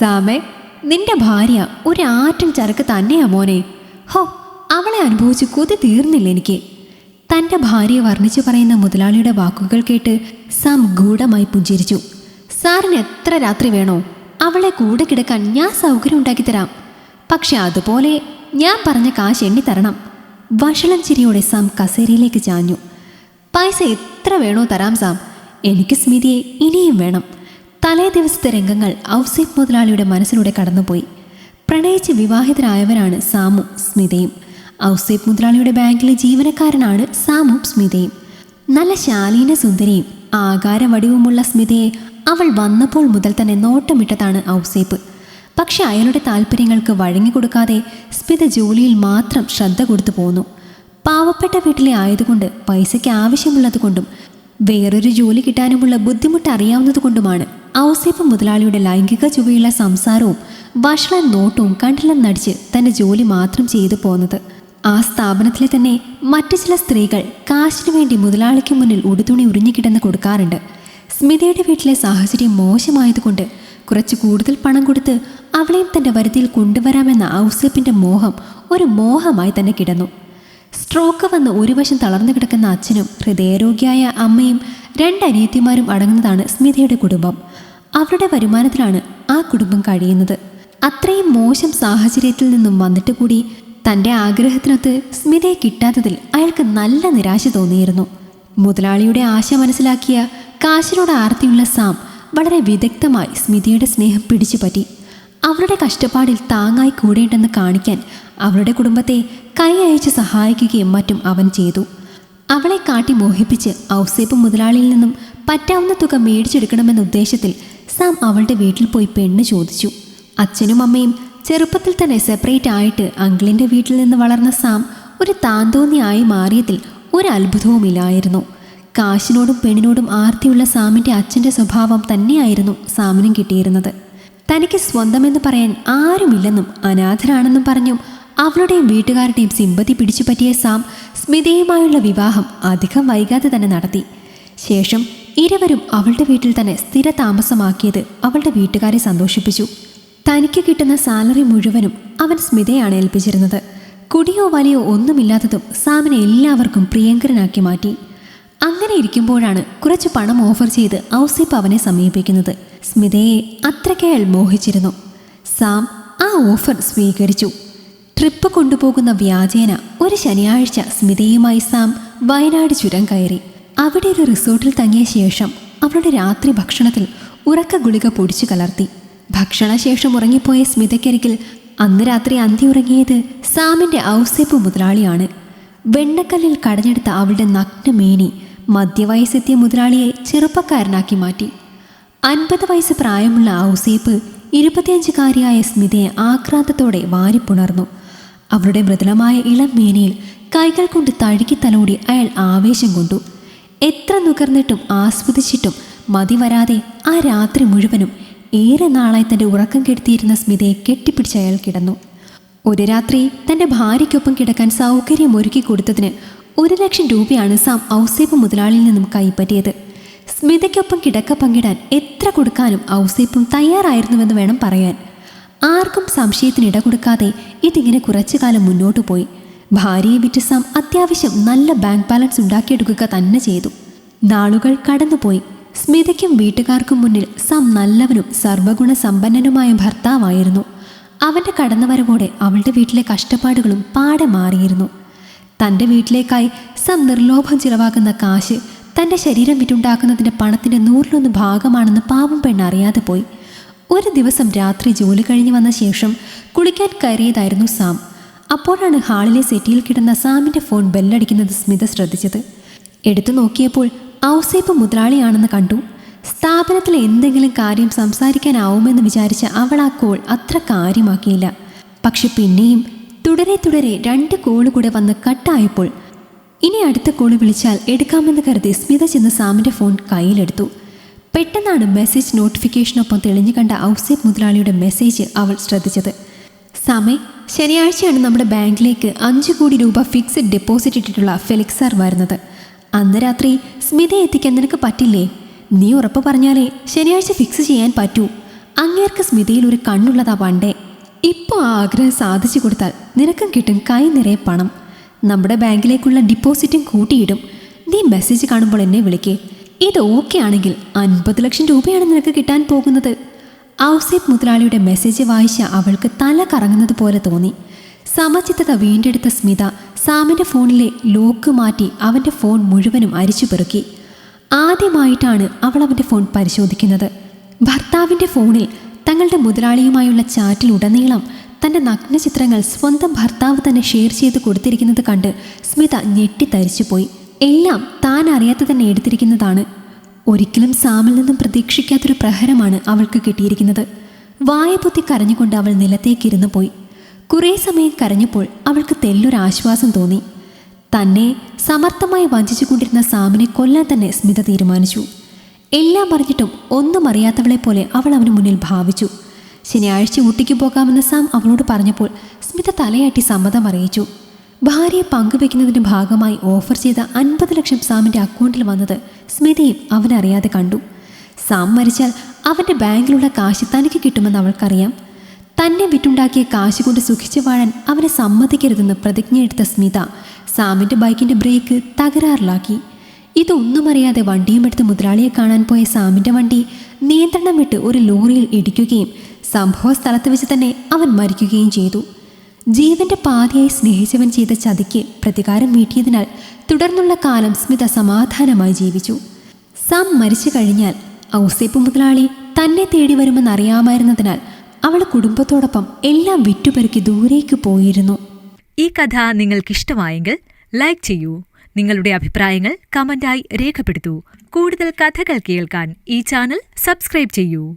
സാമേ നിന്റെ ഭാര്യ ഒരാറ്റും ചരക്ക് തന്നെയാ മോനെ. ഹോ അവളെ അനുഭവിച്ച് കൊതി തീർന്നില്ല എനിക്ക്. തന്റെ ഭാര്യയെ വർണിച്ചു പറയുന്ന മുതലാളിയുടെ വാക്കുകൾ കേട്ട് സാം ഗൂഢമായി പുഞ്ചിരിച്ചു. സാറിന് എത്ര രാത്രി വേണോ അവളെ കൂടെ കിടക്കാൻ ഞാൻ സൗകര്യം ഉണ്ടാക്കി തരാം. പക്ഷെ അതുപോലെ ഞാൻ പറഞ്ഞ കാശ് എണ്ണി തരണം. വഷളം ചിരിയോടെ സാം കസേരയിലേക്ക് ചാഞ്ഞു. പൈസ എത്ര വേണോ തരാം സാം. എനിക്ക് സ്മിതിയെ ഇനിയും വേണം. തലേ ദിവസത്തെ രംഗങ്ങൾ ഔസേഫ് മുതലാളിയുടെ മനസ്സിലൂടെ കടന്നുപോയി. പ്രണയിച്ച് വിവാഹിതരായവരാണ് സാമു സ്മിതയും. ഔസേഫ് മുതലാളിയുടെ ബാങ്കിലെ ജീവനക്കാരനാണ് സാമു സ്മിതയും. നല്ല ശാലീന സുന്ദരിയും ആകാര വടിവുമുള്ള സ്മിതയെ അവൾ വന്നപ്പോൾ മുതൽ തന്നെ നോട്ടമിട്ടതാണ് ഔസേപ്പ്. പക്ഷെ അയാളുടെ താല്പര്യങ്ങൾക്ക് വഴങ്ങിക്കൊടുക്കാതെ സ്മിത ജോലിയിൽ മാത്രം ശ്രദ്ധ കൊടുത്തു പോന്നു. പാവപ്പെട്ട വീട്ടിലെ ആയതുകൊണ്ട് പൈസയ്ക്ക് ആവശ്യമുള്ളതുകൊണ്ടും വേറൊരു ജോലി കിട്ടാനുമുള്ള ബുദ്ധിമുട്ട് അറിയാവുന്നതുകൊണ്ടുമാണ് ഔസേപ്പ് മുതലാളിയുടെ ലൈംഗിക ചുവയുള്ള സംസാരവും വഷളൻ നോട്ടവും കണ്ടില്ലെന്നടിച്ച് തന്റെ ജോലി മാത്രം ചെയ്തു പോന്നത്. ആ സ്ഥാപനത്തിലെ തന്നെ മറ്റു ചില സ്ത്രീകൾ കാശിനു വേണ്ടി മുതലാളിക്ക് മുന്നിൽ ഉടുതുണി ഉറിഞ്ഞുകിടന്ന് കൊടുക്കാറുണ്ട്. സ്മിതയുടെ വീട്ടിലെ സാഹചര്യം മോശമായതുകൊണ്ട് കുറച്ച് കൂടുതൽ പണം കൊടുത്ത് അവളെയും തന്റെ വരുതിയിൽ കൊണ്ടുവരാമെന്ന ഔസേപ്പിന്റെ മോഹം ഒരു മോഹമായി തന്നെ കിടന്നു. സ്ട്രോക്ക് വന്ന് ഒരു വശം തളർന്നു കിടക്കുന്ന അച്ഛനും ഹൃദയരോഗിയായ അമ്മയും രണ്ട് അനിയത്തിമാരും അടങ്ങുന്നതാണ് സ്മിതയുടെ കുടുംബം. അവരുടെ വരുമാനത്തിലാണ് ആ കുടുംബം കഴിയുന്നത്. അത്രയും മോശം സാഹചര്യത്തിൽ നിന്നും വന്നിട്ട് കൂടി തന്റെ ആഗ്രഹത്തിനൊത്ത് സ്മിതയെ കിട്ടാത്തതിൽ അയാൾക്ക് നല്ല നിരാശ തോന്നിയിരുന്നു. മുതലാളിയുടെ ആശ മനസ്സിലാക്കിയ കാശിനോട് ആർത്തിയുള്ള സാം വളരെ വിദഗ്ധമായി സ്മിതയുടെ സ്നേഹം പിടിച്ചുപറ്റി. അവരുടെ കഷ്ടപ്പാടിൽ താങ്ങായി കൂടേണ്ടെന്ന് കാണിക്കാൻ അവരുടെ കുടുംബത്തെ കൈ അയച്ച് സഹായിക്കുകയും മറ്റും അവൻ ചെയ്തു. അവളെ കാട്ടി മോഹിപ്പിച്ച് ഔസേപ്പ് മുതലാളിയിൽ നിന്നും പറ്റാവുന്ന തുക മേടിച്ചെടുക്കണമെന്ന ഉദ്ദേശത്തിൽ സാം അവളുടെ വീട്ടിൽ പോയി പെണ്ണ് ചോദിച്ചു. അച്ഛനും അമ്മയും ചെറുപ്പത്തിൽ തന്നെ സെപ്പറേറ്റ് ആയിട്ട് അങ്കിളിന്റെ വീട്ടിൽ നിന്ന് വളർന്ന സാം ഒരു താന്തോന്നിയായി മാറിയതിൽ ഒരു അത്ഭുതവുമില്ലായിരുന്നു കാശിനോടും പെണ്ണിനോടും ആർത്തിയുള്ള സാമിന്റെ അച്ഛന്റെ സ്വഭാവം തന്നെയായിരുന്നു സാമിനും കിട്ടിയിരുന്നത്. തനിക്ക് സ്വന്തമെന്ന് പറയാൻ ആരുമില്ലെന്നും അനാഥരാണെന്നും പറഞ്ഞും അവളുടെയും വീട്ടുകാരുടെയും സിമ്പതി പിടിച്ചു പറ്റിയ സാം സ്മിതയുമായുള്ള വിവാഹം അധികം വൈകാതെ തന്നെ നടത്തി. ശേഷം ഇരുവരും അവളുടെ വീട്ടിൽ തന്നെ സ്ഥിര താമസമാക്കിയത് അവളുടെ വീട്ടുകാരെ സന്തോഷിപ്പിച്ചു. തനിക്ക് കിട്ടുന്ന സാലറി മുഴുവനും അവൻ സ്മിതയാണ് ഏൽപ്പിച്ചിരുന്നത്. കുടിയോ വലിയോ ഒന്നുമില്ലാത്തതും സാമിനെ എല്ലാവർക്കും പ്രിയങ്കരനാക്കി മാറ്റി. അങ്ങനെ ഇരിക്കുമ്പോഴാണ് കുറച്ച് പണം ഓഫർ ചെയ്ത് ഔസേപ്പ് അവനെ സമീപിക്കുന്നത്. സ്മിതയെ അത്രക്കയാൽ മോഹിച്ചിരുന്നു. സാം ആ ഓഫർ സ്വീകരിച്ചു. ട്രിപ്പ് കൊണ്ടുപോകുന്ന വ്യാജേന ഒരു ശനിയാഴ്ച സ്മിതയുമായി സാം വയനാട് ചുരം കയറി. അവിടെ ഒരു റിസോർട്ടിൽ തങ്ങിയ ശേഷം അവളുടെ രാത്രി ഭക്ഷണത്തിൽ ഉറക്ക ഗുളിക പൊടിച്ചു കലർത്തി. ഭക്ഷണശേഷം ഉറങ്ങിപ്പോയ സ്മിതയ്ക്കരികിൽ അന്ന് രാത്രി അന്തി ഉറങ്ങിയത് സാമിന്റെ ഔസേപ്പ് മുതലാളിയാണ്. വെണ്ണക്കല്ലിൽ കടഞ്ഞെടുത്ത അവളുടെ നഗ്നമേനി മധ്യവയസ്സെത്തിയ മുതലാളിയെ ചെറുപ്പക്കാരനാക്കി മാറ്റി. അൻപത് വയസ്സ് പ്രായമുള്ള ആ ഔസേപ്പ് ഇരുപത്തിയഞ്ചുകാരിയായ സ്മിതയെ ആക്രാന്തത്തോടെ വാരിപ്പുണർന്നു. അവരുടെ മൃദുലമായ ഇളം മേനയിൽ കൈകൾ കൊണ്ട് തഴുകി തലോടി അയാൾ ആവേശം കൊണ്ടു. എത്ര നുകർന്നിട്ടും ആസ്വദിച്ചിട്ടും മതി വരാതെ ആ രാത്രി മുഴുവനും ഏറെ നാളായി തന്റെ ഉറക്കം കെടുത്തിയിരുന്ന സ്മിതയെ കെട്ടിപ്പിടിച്ച് അയാൾ കിടന്നു. ഒരു രാത്രി തന്റെ ഭാര്യയ്ക്കൊപ്പം കിടക്കാൻ സൗകര്യം ഒരുക്കി കൊടുത്തതിന് ഒരു ലക്ഷം രൂപയാണ് സാം ഔസേപ്പ് മുതലാളിയിൽ നിന്നും കൈപ്പറ്റിയത്. സ്മിതയ്ക്കൊപ്പം കിടക്ക പങ്കിടാൻ എത്ര കൊടുക്കാനും ഔസേപ്പും തയ്യാറായിരുന്നുവെന്ന് വേണം പറയാൻ. ആർക്കും സംശയത്തിന് ഇട കൊടുക്കാതെ ഇതിങ്ങനെ കുറച്ചു കാലം മുന്നോട്ടു പോയി. ഭാര്യയെ വിറ്റ് സാം അത്യാവശ്യം നല്ല ബാങ്ക് ബാലൻസ് ഉണ്ടാക്കിയെടുക്കുക തന്നെ ചെയ്തു. നാളുകൾ കടന്നുപോയി. സ്മിതയ്ക്കും വീട്ടുകാർക്കും മുന്നിൽ സാം നല്ലവനും സർവഗുണ സമ്പന്നനുമായ ഭർത്താവായിരുന്നു. അവന്റെ കടന്നുവരവോടെ അവളുടെ വീട്ടിലെ കഷ്ടപ്പാടുകളും പാടെ മാറിയിരുന്നു. തന്റെ വീട്ടിലേക്കായി സം നിർലോഭം ചിലവാക്കുന്ന കാശ് തന്റെ ശരീരം വിറ്റുണ്ടാക്കുന്നതിന്റെ പണത്തിന്റെ നൂറിലൊന്ന് ഭാഗമാണെന്ന് പാവം പെണ്ണ് അറിയാതെ പോയി. ഒരു ദിവസം രാത്രി ജോലി കഴിഞ്ഞ് വന്ന ശേഷം കുളിക്കാൻ കയറിയതായിരുന്നു സാം. അപ്പോഴാണ് ഹാളിലെ സെറ്റിയിൽ കിടന്ന സാമിന്റെ ഫോൺ ബെല്ലടിക്കുന്നത് സ്മിത ശ്രദ്ധിച്ചത്. എടുത്തു നോക്കിയപ്പോൾ ഔസേപ്പ് മുതലാളിയാണെന്ന് കണ്ടു. സ്ഥാപനത്തിൽ എന്തെങ്കിലും കാര്യം സംസാരിക്കാനാവുമെന്ന് വിചാരിച്ച അവൾ ആ കോൾ അത്ര കാര്യമാക്കിയില്ല. പക്ഷെ പിന്നെയും തുടരെ തുടരെ രണ്ട് കോൾ കൂടെ വന്ന് കട്ടായപ്പോൾ ഇനി അടുത്ത കോൾ വിളിച്ചാൽ എടുക്കാമെന്ന് കരുതി സ്മിത ചെന്ന് സാമിന്റെ ഫോൺ കയ്യിലെടുത്തു. പെട്ടെന്നാണ് മെസ്സേജ് നോട്ടിഫിക്കേഷനൊപ്പം തെളിഞ്ഞു കണ്ട ഔസേബ് മുതലാളിയുടെ മെസ്സേജ് അവൾ ശ്രദ്ധിച്ചത്. സാമേ ശനിയാഴ്ചയാണ് നമ്മുടെ ബാങ്കിലേക്ക് അഞ്ച് കോടി രൂപ ഫിക്സഡ് ഡെപ്പോസിറ്റ് ഇട്ടിട്ടുള്ള ഫെലിക്സ് സാർ വരുന്നത്. അന്ന് രാത്രി സ്മിതയെ എത്തിക്കാൻ നിനക്ക് പറ്റില്ലേ? നീ ഉറപ്പ് പറഞ്ഞാലേ ശനിയാഴ്ച ഫിക്സ് ചെയ്യാൻ പറ്റൂ. അങ്ങേർക്ക് സ്മിതയിൽ ഒരു കണ്ണുള്ളതാ പണ്ടേ. ഇപ്പോൾ ആ ആഗ്രഹം സാധിച്ചു കൊടുത്താൽ നിനക്കും കിട്ടും കൈ നിറയെ പണം. നമ്മുടെ ബാങ്കിലേക്കുള്ള ഡിപ്പോസിറ്റും കൂട്ടിയിടും. നീ മെസ്സേജ് കാണുമ്പോൾ എന്നെ വിളിക്കേ. ഇത് ഓക്കെ ആണെങ്കിൽ അൻപത് ലക്ഷം രൂപയാണ് നിനക്ക് കിട്ടാൻ പോകുന്നത്. ഔസേബ് മുതലാളിയുടെ മെസ്സേജ് വായിച്ച അവൾക്ക് തല കറങ്ങുന്നത് പോലെ തോന്നി. സമചിത്തത വീണ്ടെടുത്ത സ്മിത സാമിന്റെ ഫോണിലെ ലോക്ക് മാറ്റി അവന്റെ ഫോൺ മുഴുവനും അരിച്ചു പെറുക്കി. ആദ്യമായിട്ടാണ് അവൾ അവന്റെ ഫോൺ പരിശോധിക്കുന്നത്. ഭർത്താവിന്റെ ഫോണിൽ തങ്ങളുടെ മുതലാളിയുമായുള്ള ചാറ്റിലുടനീളം തന്റെ നഗ്നചിത്രങ്ങൾ സ്വന്തം ഭർത്താവ് തന്നെ ഷെയർ ചെയ്ത് കൊടുത്തിരിക്കുന്നത് കണ്ട് സ്മിത ഞെട്ടിത്തരിച്ചുപോയി എല്ലാം താൻ അറിയാതെ തന്നെ എടുത്തിരിക്കുന്നതാണ്. ഒരിക്കലും സാമിൽ നിന്നും പ്രതീക്ഷിക്കാത്തൊരു പ്രഹരമാണ് അവൾക്ക് കിട്ടിയിരിക്കുന്നത്. വായ പൊത്തി കരഞ്ഞുകൊണ്ട് അവൾ നിലത്തേക്കിരുന്നു പോയി. കുറേ സമയം കരഞ്ഞപ്പോൾ അവൾക്ക് തെല്ലൊരാശ്വാസം തോന്നി. തന്നെ സമർത്ഥമായി വഞ്ചിച്ചുകൊണ്ടിരുന്ന സാമിനെ കൊല്ലാൻ തന്നെ സ്മിത തീരുമാനിച്ചു. എല്ലാം അറിഞ്ഞിട്ടും ഒന്നും അറിയാത്തവളെ പോലെ അവൾ അവന് മുന്നിൽ ഭാവിച്ചു. ശനിയാഴ്ച ഊട്ടിക്ക് പോകാമെന്ന് സാം അവളോട് പറഞ്ഞപ്പോൾ സ്മിത തലയാട്ടി സമ്മതം അറിയിച്ചു. ഭാര്യയെ പങ്കുവെക്കുന്നതിന്റെ ഭാഗമായി ഓഫർ ചെയ്ത അൻപത് ലക്ഷം സാമിന്റെ അക്കൗണ്ടിൽ വന്നത് സ്മിതയും അവനറിയാതെ കണ്ടു. സാം മരിച്ചാൽ അവന്റെ ബാങ്കിലുള്ള കാശ് തനിക്ക് കിട്ടുമെന്ന് അവൾക്കറിയാം. തന്നെ വിറ്റുണ്ടാക്കിയ കാശ് കൊണ്ട് സുഖിച്ചു വാഴാൻ അവനെ സമ്മതിക്കരുതെന്ന് പ്രതിജ്ഞയെടുത്ത സ്മിത സാമിന്റെ ബൈക്കിന്റെ ബ്രേക്ക് തകരാറിലാക്കി. ഇതൊന്നും അറിയാതെ വണ്ടിയും എടുത്ത് മുതലാളിയെ കാണാൻ പോയ സാമിന്റെ വണ്ടി നിയന്ത്രണം വിട്ട് ഒരു ലോറിയിൽ ഇടിക്കുകയും സംഭവ സ്ഥലത്ത് വെച്ച് തന്നെ അവൻ മരിക്കുകയും ചെയ്തു. ജീവന്റെ പാതിയായി സ്നേഹിച്ചവൻ ചെയ്ത ചതിക്ക് പ്രതികാരം വീട്ടിയതിനാൽ തുടർന്നുള്ള കാലം സ്മിത സമാധാനമായി ജീവിച്ചു. സാം മരിച്ചു കഴിഞ്ഞാൽ ഔസേപ്പ് മുതലാളി തന്നെ തേടി വരുമെന്നറിയാമായിരുന്നതിനാൽ അവൾ കുടുംബത്തോടൊപ്പം എല്ലാം വിറ്റുപെറുക്കി ദൂരേക്ക് പോയിരുന്നു. ഈ കഥ നിങ്ങൾക്കിഷ്ടമായെങ്കിൽ ലൈക്ക് ചെയ്യൂ. നിങ്ങളുടെ അഭിപ്രായങ്ങൾ കമന്റായി രേഖപ്പെടുത്തൂ. കൂടുതൽ കഥകൾ കേൾക്കാൻ ഈ ചാനൽ സബ്സ്ക്രൈബ് ചെയ്യൂ.